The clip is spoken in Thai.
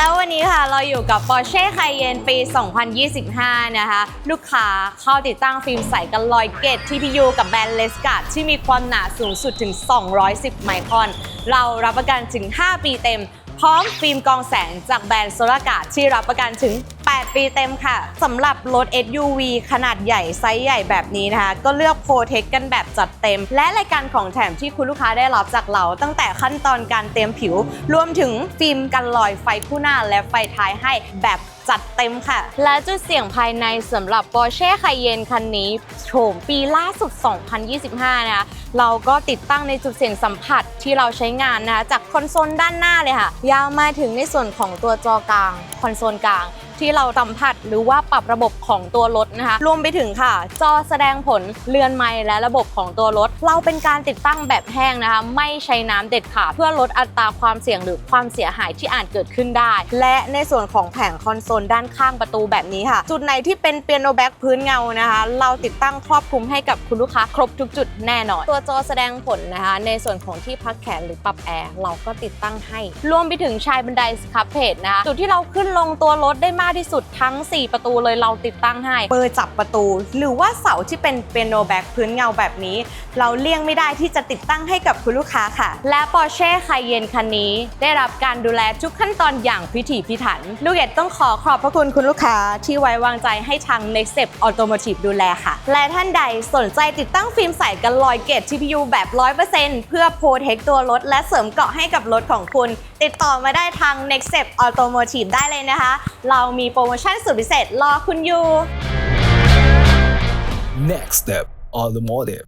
แล้ววันนี้ค่ะเราอยู่กับ Porsche Cayenne ปี 2025 นะคะ ลูกค้าเข้าติดตั้งฟิล์มใสกันลอยเกต TPU กับแบรนด์เลสกาดที่มีความหนาสูงสุดถึง 210 ไมครอน เรารับประกันถึง 5 ปีเต็ม พร้อมฟิล์มกองแสงจากแบรนด์โซลากาดที่รับประกันถึง 8 ปีเต็มค่ะสำหรับรถ SUV ขนาดใหญ่ไซส์ใหญ่แบบนี้นะคะ ก็เลือกโปรเทคกันแบบจัดเต็ม และรายการของแถมที่คุณลูกค้าได้รับจากเรา ตั้งแต่ขั้นตอนการเตรียมผิว รวมถึงฟิล์มกันรอยไฟคู่หน้าและไฟท้ายให้แบบจัดเต็มค่ะ และจุดเสี่ยงภายในสำหรับ Porsche Cayenne คันนี้โฉมปีล่าสุด 2025 นะคะเราก็ติดตั้งในจุดเสี่ยงสัมผัสที่เราใช้งานนะคะจากคอนโซลด้านหน้าเลยค่ะ ยาวมาถึงในส่วนของตัวจอกลางคอนโซลกลาง ที่เราสัมผัสหรือว่าปรับระบบของตัวรถนะคะรวมไปถึงค่ะ จอแสดงผลเรือนไม้และระบบของตัวรถ เราเป็นการติดตั้งแบบแห้งนะคะ ไม่ใช้น้ำเด็ดขาดเพื่อลดอัตราความเสี่ยงหรือความเสียหายที่อาจเกิดขึ้นได้ และในส่วนของแผงคอนโซลด้านข้างประตูแบบนี้ค่ะ จุดไหนที่เป็นเปียโนแบ็กพื้นเงานะคะ เราติดตั้งครอบคลุมให้กับคุณลูกค้าครบทุกจุดแน่นอน ตัวจอแสดงผลนะคะ ในส่วนของที่พักแขนหรือปรับแอร์เราก็ติดตั้งให้ รวมไปถึงชายบันไดสครับเพจนะคะจุดที่เราขึ้นลงตัวรถได้มากที่สุดทั้ง 4 ประตูเลยเราติดตั้งให้ เบอร์จับประตู หรือว่าเสาที่เป็นเปียโนแบ็กพื้นเงาแบบนี้ เราเลี่ยงไม่ได้ที่จะติดตั้งให้กับคุณลูกค้าค่ะ และ Porsche Cayenne คันนี้ ได้รับการดูแลทุกขั้นตอนอย่างพิถีพิถัน ลูกเอ็ดต้องขอขอบพระคุณคุณลูกค้าที่ไว้วางใจให้ทาง Next Step Automotive ดูแลค่ะ และท่านใดสนใจติดตั้งฟิล์มใสกันลอยเกต TPU แบบ 100%เพื่อโปรเทคตัวรถ และเสริมเกราะให้กับรถของคุณ ติดต่อมาได้ทาง Next Step Automotive ได้เลยนะคะ เรามีโปรโมชั่นสุดพิเศษรอคุณอยู่ Next Step Automotive